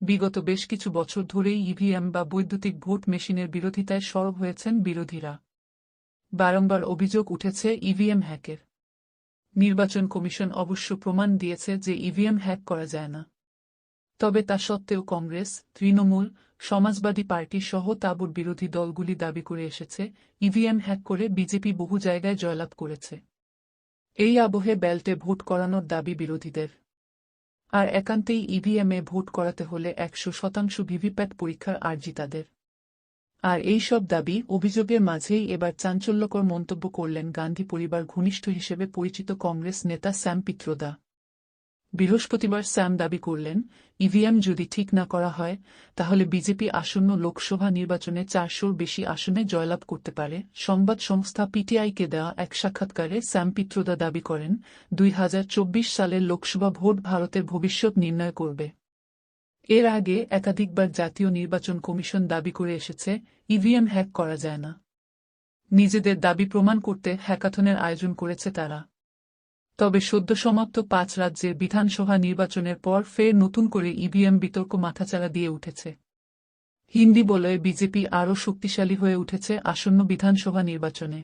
বিগত বেশ কিছু বছর ধরেই ইভিএম বা বৈদ্যুতিক ভোট মেশিনের বিরোধিতায় সরব হয়েছেন বিরোধীরা। বারংবার অভিযোগ উঠেছে ইভিএম হ্যাকের। নির্বাচন কমিশন অবশ্য প্রমাণ দিয়েছে যে ইভিএম হ্যাক করা যায় না। তবে তা সত্ত্বেও কংগ্রেস, তৃণমূল, সমাজবাদী পার্টি সহ তাবুর বিরোধী দলগুলি দাবি করে এসেছে, ইভিএম হ্যাক করে বিজেপি বহু জায়গায় জয়লাভ করেছে। এই আবহে ব্যালটে ভোট করানোর দাবি বিরোধীদের। আর একান্তেই ইভিএমে ভোট করাতে হলে একশো শতাংশ ভিভিপ্যাট পরীক্ষার আর্জি তাদের। আর এই সব দাবি অভিযোগের মাঝেই এবার চাঞ্চল্যকর মন্তব্য করলেন গান্ধী পরিবার ঘনিষ্ঠ হিসেবে পরিচিত কংগ্রেস নেতা স্যাম পিত্রোদা। বৃহস্পতিবার স্যাম দাবি করলেন, ইভিএম যদি ঠিক না করা হয়, তাহলে বিজেপি আসন্ন লোকসভা নির্বাচনে চারশোর বেশি আসনে জয়লাভ করতে পারে। সংবাদ সংস্থা পিটিআইকে দেওয়া এক সাক্ষাৎকারে স্যাম পিত্রোদা দাবি করেন, দুই হাজার চব্বিশ সালের লোকসভা ভোট ভারতের ভবিষ্যৎ নির্ণয় করবে। এর আগে একাধিকবার জাতীয় নির্বাচন কমিশন দাবি করে এসেছে, ইভিএম হ্যাক করা যায় না। নিজেদের দাবি প্রমাণ করতে হ্যাকাথনের আয়োজন করেছে তারা। তবে সদ্য সমাপ্ত পাঁচ রাজ্যের বিধানসভা নির্বাচনের পর ফের নতুন করে ইভিএম বিতর্ক মাথাচাড়া দিয়ে উঠেছে। হিন্দি বলয়ে বিজেপি আরও শক্তিশালী হয়ে উঠেছে আসন্ন বিধানসভা নির্বাচনে।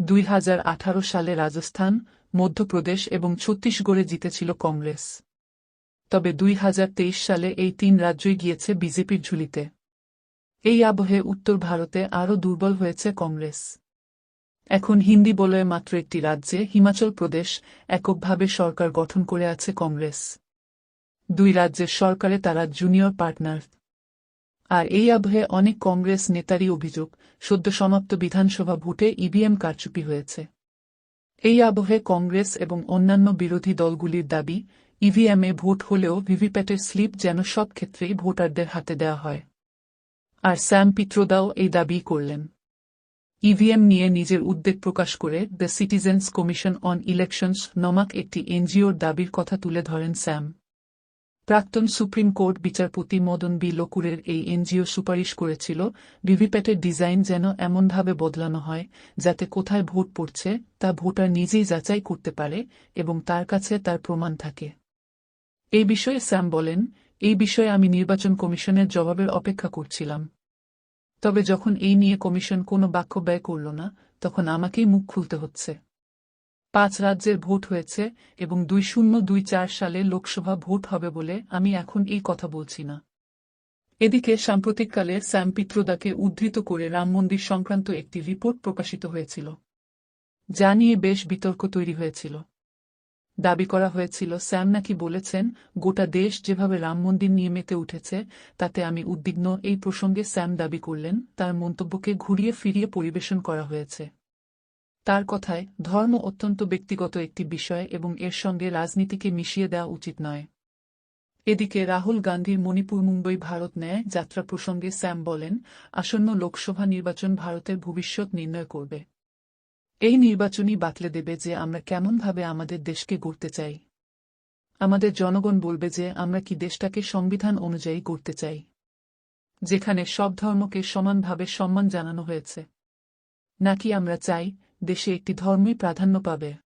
দুই হাজার আঠারো সালে রাজস্থান, মধ্যপ্রদেশ এবং ছত্তিশগড়ে জিতেছিল কংগ্রেস। তবে দুই হাজার তেইশ সালে এই তিন রাজ্যই গিয়েছে বিজেপির ঝুলিতে। এই আবহে উত্তর ভারতে আরও দুর্বল হয়েছে কংগ্রেস। এখন হিন্দি বলয়ে মাত্র একটি রাজ্যে হিমাচল প্রদেশ এককভাবে সরকার গঠন করে আছে কংগ্রেস। দুই রাজ্যের সরকারে তারা জুনিয়র পার্টনার আর এই আবহে অনেক কংগ্রেস নেতারই অভিযোগ, সদ্য সমাপ্ত বিধানসভা ভোটে ইভিএম কারচুপি হয়েছে। এই আবহে কংগ্রেস এবং অন্যান্য বিরোধী দলগুলির দাবি ইভিএমে ভোট হলেও ভিভিপ্যাটের স্লিপ যেন সব ক্ষেত্রেই ভোটারদের হাতে দেওয়া হয়। আর স্যাম পিত্রোদাও এই দাবি করলেন। ইভিএম নিয়ে নিজের উদ্বেগ প্রকাশ করে the citizens commission on elections নমাক একটি এনজিওর দাবির কথা তুলে ধরেন স্যাম। প্রাক্তন সুপ্রিম কোর্ট বিচারপতি মদন বি লকুরের এই এনজিও সুপারিশ করেছিল, ভিভিপ্যাটের ডিজাইন যেন এমনভাবে বদলানো হয়, যাতে কোথায় ভোট পড়ছে তা ভোটার নিজেই যাচাই করতে পারে এবং তার কাছে তার প্রমাণ থাকে। এই বিষয়ে স্যাম বলেন, এই বিষয়ে আমি নির্বাচন কমিশনের জবাবের অপেক্ষা করছিলাম। তবে যখন এই নিয়ে কমিশন কোনো বাক্য ব্যয় করল না, তখন আমাকেই মুখ খুলতে হচ্ছে। পাঁচ রাজ্যের ভোট হয়েছে এবং দুই শূন্য দুই চার সালে লোকসভা ভোট হবে বলে আমি এখন এই কথা বলছি না। এদিকে সাম্প্রতিককালে স্যাম পিত্রোদাকে উদ্ধৃত করে রাম মন্দির সংক্রান্ত একটি রিপোর্ট প্রকাশিত হয়েছিল। যা নিয়ে বেশ বিতর্ক তৈরি হয়েছিল। দাবি করা হয়েছিল, স্যাম নাকি বলেছেন, গোটা দেশ যেভাবে রাম মন্দির নিয়ে মেতে উঠেছে, তাতে আমি উদ্বিগ্ন। এই প্রসঙ্গে স্যাম দাবি করলেন, তার মন্তব্যকে ঘুরিয়ে ফিরিয়ে পরিবেশন করা হয়েছে। তার কথায়, ধর্ম অত্যন্ত ব্যক্তিগত একটি বিষয় এবং এর সঙ্গে রাজনীতিকে মিশিয়ে দেওয়া উচিত নয়। এদিকে রাহুল গান্ধীর মণিপুর মুম্বই ভারত ন্যায় যাত্রা প্রসঙ্গে স্যাম বলেন, আসন্ন লোকসভা নির্বাচন ভারতের ভবিষ্যৎ নির্ণয় করবে। এই নির্বাচনই বাতলে দেবে যে আমরা কেমনভাবে আমাদের দেশকে গড়তে চাই। আমাদের জনগণ বলবে যে আমরা কি দেশটাকে সংবিধান অনুযায়ী গড়তে চাই। যেখানে সব ধর্মকে সমানভাবে সম্মান জানানো হয়েছে। নাকি আমরা চাই দেশে একটি ধর্মই প্রাধান্য পাবে।